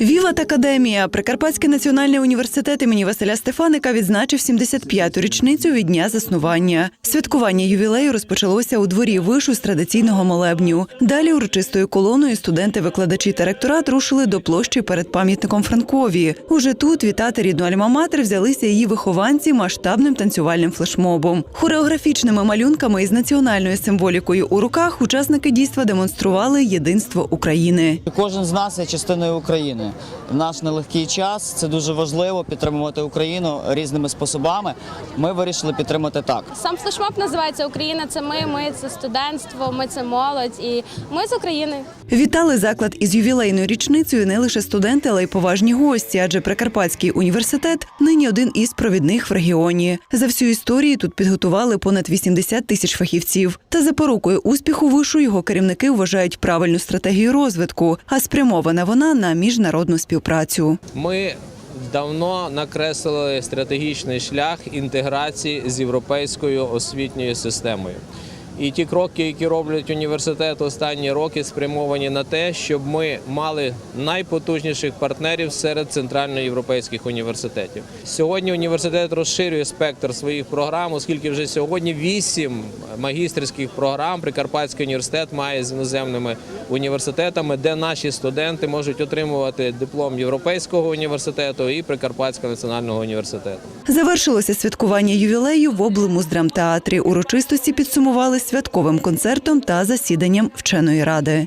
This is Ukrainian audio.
Віват Академія, Прикарпатський національний університет імені Василя Стефаника відзначив 75-ту річницю від дня заснування. Святкування ювілею розпочалося у дворі вишу з традиційного молебню. Далі урочистою колоною студенти, викладачі та ректорат рушили до площі перед пам'ятником Франкові. Уже тут вітати рідну альма-матер взялися її вихованці масштабним танцювальним флешмобом. Хореографічними малюнками із національною символікою у руках учасники дійства демонстрували єдинство України. Кожен з нас є частиною України. В наш нелегкий час це дуже важливо підтримувати Україну різними способами. Ми вирішили підтримати так. Сам флешмоб називається Україна. Це ми, ми це студентство, ми це молодь, і ми з України. Вітали заклад із ювілейною річницею не лише студенти, але й поважні гості, адже Прикарпатський університет нині один із провідних в регіоні. За всю історію тут підготували понад 80 тисяч фахівців. Та запорукою успіху вишу його керівники вважають правильну стратегію розвитку, а спрямована вона на міжнародну співпрацю. Ми давно накреслили стратегічний шлях інтеграції з європейською освітньою системою. І ті кроки, які роблять університет останні роки, спрямовані на те, щоб ми мали найпотужніших партнерів серед центральноєвропейських університетів. Сьогодні університет розширює спектр своїх програм, оскільки вже сьогодні вісім магістерських програм Прикарпатський університет має з іноземними університетами, де наші студенти можуть отримувати диплом Європейського університету і Прикарпатського національного університету. Завершилося святкування ювілею в облмуздрамтеатрі. Урочистості підсумували святковим концертом та засіданням вченої ради.